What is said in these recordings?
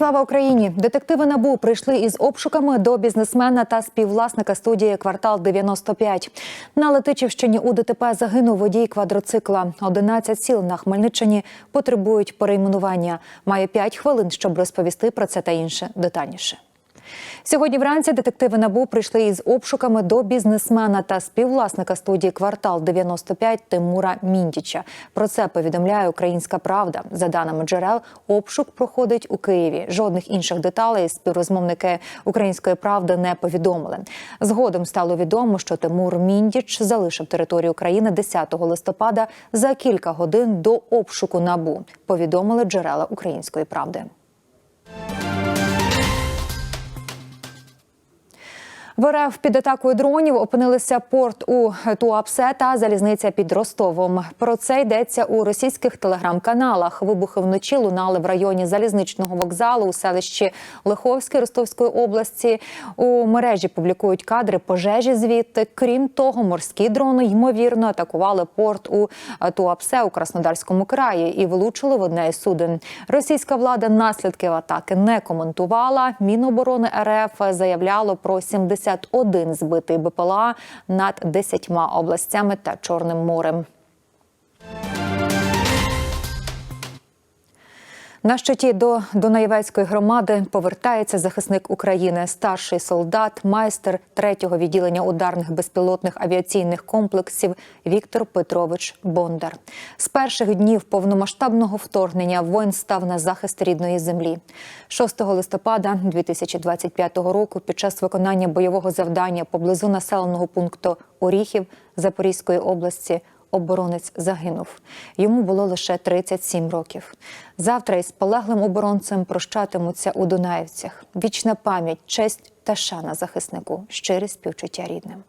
Слава Україні! Детективи набу прийшли із обшуками до бізнесмена та співвласника студії Квартал 95 На Летичівщині у ДТП загинув водій квадроцикла. 11 сіл на Хмельниччині потребують перейменування. Має 5 хвилин, щоб розповісти про це та інше детальніше. Сьогодні вранці детективи набу прийшли із обшуками до бізнесмена та співвласника студії Квартал 95 Тимура Міндіча. Про це повідомляє Українська Правда. За даними джерел, обшук проходить у Києві. Жодних інших деталей співрозмовники Української правди не повідомили. Згодом стало відомо, що Тимур Міндіч залишив територію України 10 листопада за кілька годин до обшуку набу. Повідомили джерела Української правди. В РФ під атакою дронів опинилися порт у Туапсе та залізниця під Ростовом. Про це йдеться у російських телеграм-каналах. Вибухи вночі лунали в районі залізничного вокзалу у селищі Лиховське Ростовської області. У мережі публікують кадри пожежі звідти. Крім того, морські дрони ймовірно атакували порт у Туапсе у Краснодарському краї і влучили в одне із суден. Російська влада наслідків атаки не коментувала. Міноборони РФ заявляло про 70 51 збитий БПЛА над 10 областями та Чорним морем. На щиті до Дунаєвецької громади повертається захисник України, старший солдат, майстер третього відділення ударних безпілотних авіаційних комплексів Віктор Петрович Бондар. З перших днів повномасштабного вторгнення воїн став на захист рідної землі. 6 листопада 2025 року, під час виконання бойового завдання поблизу населеного пункту Оріхів Запорізької області оборонець загинув. Йому було лише 37 років. Завтра із полеглим оборонцем прощатимуться у Дунаївцях. Вічна пам'ять, честь та шана захиснику, щире співчуття рідним.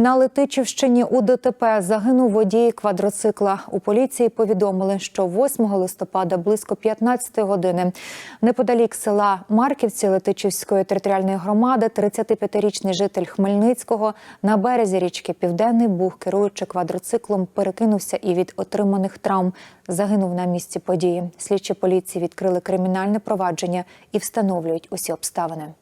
На Летичівщині у ДТП загинув водій квадроцикла. У поліції повідомили, що 8 листопада близько 15 години неподалік села Марківці Летичівської територіальної громади 35-річний житель Хмельницького на березі річки Південний Буг, керуючи квадроциклом, перекинувся і від отриманих травм загинув на місці події. Слідчі поліції відкрили кримінальне провадження і встановлюють усі обставини.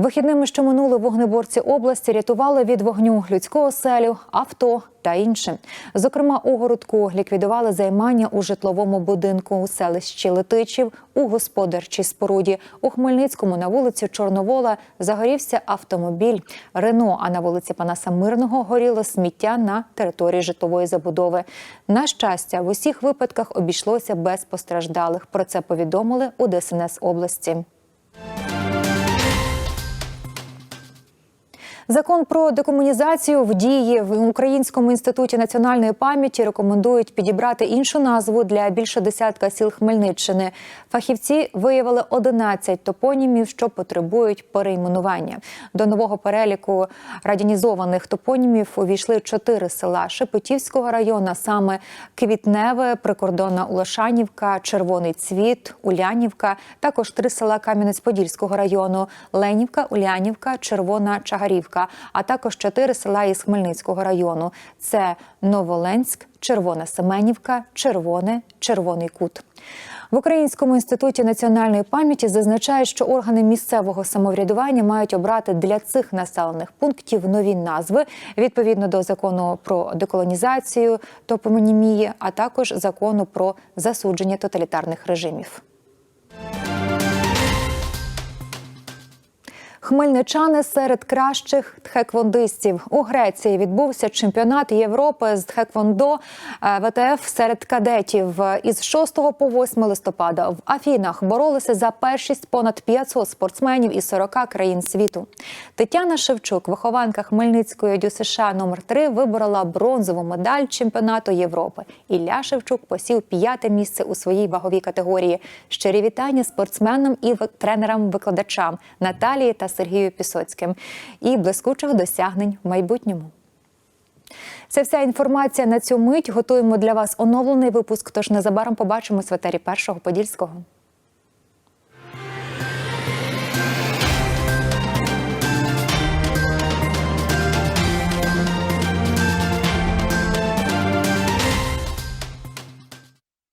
Вихідними, що минули вогнеборці області, рятували від вогню людського селю, авто та інше. Зокрема, у городку ліквідували займання у житловому будинку у селищі Летичів, у господарчій споруді. У Хмельницькому на вулиці Чорновола загорівся автомобіль Рено. А на вулиці Панаса Мирного горіло сміття на території житлової забудови. На щастя, в усіх випадках обійшлося без постраждалих. Про це повідомили у ДСНС області. Закон про декомунізацію в дії в Українському інституті національної пам'яті рекомендують підібрати іншу назву для більше десятка сіл Хмельниччини. Фахівці виявили 11 топонімів, що потребують перейменування. До нового переліку радянізованих топонімів увійшли чотири села Шепетівського району, саме Квітневе, прикордонна Улашанівка, Червоний Цвіт, Улянівка. Також три села Кам'янець-Подільського району Ленівка, Улянівка, Червона Чагарівка а також чотири села із Хмельницького району: це Новоленськ, Червона Семенівка, Червоне, Червоний Кут. В Українському інституті національної пам'яті зазначають, що органи місцевого самоврядування мають обрати для цих населених пунктів нові назви відповідно до закону про деколонізацію топомонімії, а також закону про засудження тоталітарних режимів. Хмельничани серед кращих тхеквондистів у Греції відбувся чемпіонат Європи з тхеквондо е, ВТФ серед кадетів. Із 6 по 8 листопада в Афінах боролися за першість понад 500 спортсменів із 40 країн світу. Тетяна Шевчук, вихованка Хмельницької ДЮСШ номер 3 виборола бронзову медаль чемпіонату Європи. Ілля Шевчук посів п'яте місце у своїй ваговій категорії. Щирі вітання спортсменам і тренерам-викладачам Наталії та Сергію Пісоцьким і блискучих досягнень в майбутньому. Це вся інформація на цю мить. Готуємо для вас оновлений випуск. Тож незабаром побачимось в етері першого подільського.